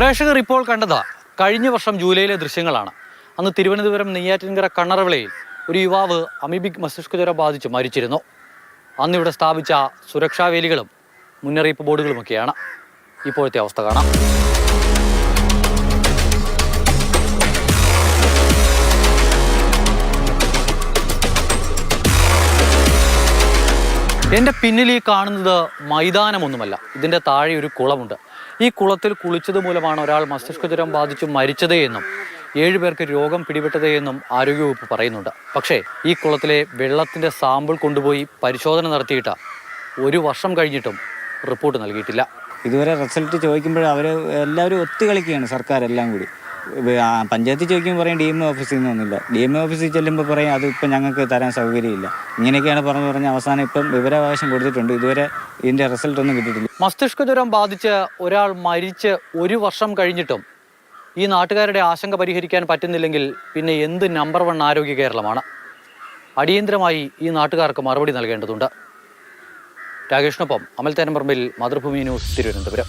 പ്രേക്ഷകർ ഇപ്പോൾ കണ്ടത് കഴിഞ്ഞ വർഷം ജൂലൈയിലെ ദൃശ്യങ്ങളാണ്. അന്ന് തിരുവനന്തപുരം നെയ്യാറ്റിൻകര കണ്ണറവിളയിൽ ഒരു യുവാവ് അമീബിക് മസ്തിഷ്കജ്വരം ബാധിച്ച് മരിച്ചിരുന്നു. അന്നിവിടെ സ്ഥാപിച്ച സുരക്ഷാ വേലികളും മുന്നറിയിപ്പ് ബോർഡുകളുമൊക്കെയാണ്. ഇപ്പോഴത്തെ അവസ്ഥ കാണാം. എന്റെ പിന്നിൽ ഈ കാണുന്നത് മൈതാനമൊന്നുമല്ല. ഇതിന്റെ താഴെ ഒരു കുളമുണ്ട്. ഈ കുളത്തിൽ കുളിച്ചത് മൂലമാണ് ഒരാൾ മസ്തിഷ്കജ്വരം ബാധിച്ചു മരിച്ചതേ എന്നും ഏഴുപേർക്ക് രോഗം പിടിപെട്ടതേ എന്നും ആരോഗ്യവകുപ്പ് പറയുന്നുണ്ട്. പക്ഷേ ഈ കുളത്തിലെ വെള്ളത്തിന്റെ സാമ്പിൾ കൊണ്ടുപോയി പരിശോധന നടത്തിയിട്ട് ഒരു വർഷം കഴിഞ്ഞിട്ടും റിപ്പോർട്ട് നൽകിയിട്ടില്ല. ഇതുവരെ റിസൾട്ട് ചോദിക്കുമ്പോൾ അവർ എല്ലാവരും ഒത്തുകളിക്കുകയാണ് സർക്കാർ എല്ലാം കൂടി. പഞ്ചായത്തിൽ ചോദിക്കുമ്പോൾ പറയും ഡി എം ഓഫീസിൽ നിന്നൊന്നുമില്ല ഡി എം ഓഫീസിൽ ചെല്ലുമ്പോൾ പറയും അത് ഇപ്പം ഞങ്ങൾക്ക് തരാൻ സൗകര്യമില്ല. ഇങ്ങനെയൊക്കെയാണ് പറഞ്ഞു പറഞ്ഞ് അവസാനം ഇപ്പം വിവരാവകാശം കൊടുത്തിട്ടുണ്ട്. ഇതുവരെ ഇതിന്റെ റിസൾട്ട് ഒന്നും കിട്ടിയിട്ടില്ല. മസ്തിഷ്ക ജ്വരം ബാധിച്ച് ഒരാൾ മരിച്ച് ഒരു വർഷം കഴിഞ്ഞിട്ടും ഈ നാട്ടുകാരുടെ ആശങ്ക പരിഹരിക്കാൻ പറ്റുന്നില്ലെങ്കിൽ പിന്നെ എന്ത് നമ്പർ വൺ ആരോഗ്യ കേരളമാണ്? അടിയന്തരമായി ഈ നാട്ടുകാർക്ക് മറുപടി നൽകേണ്ടതുണ്ട്. രാകേഷിനൊപ്പം അമൽ തേനമ്പറമ്പിൽ മാതൃഭൂമി ന്യൂസ് തിരുവനന്തപുരം.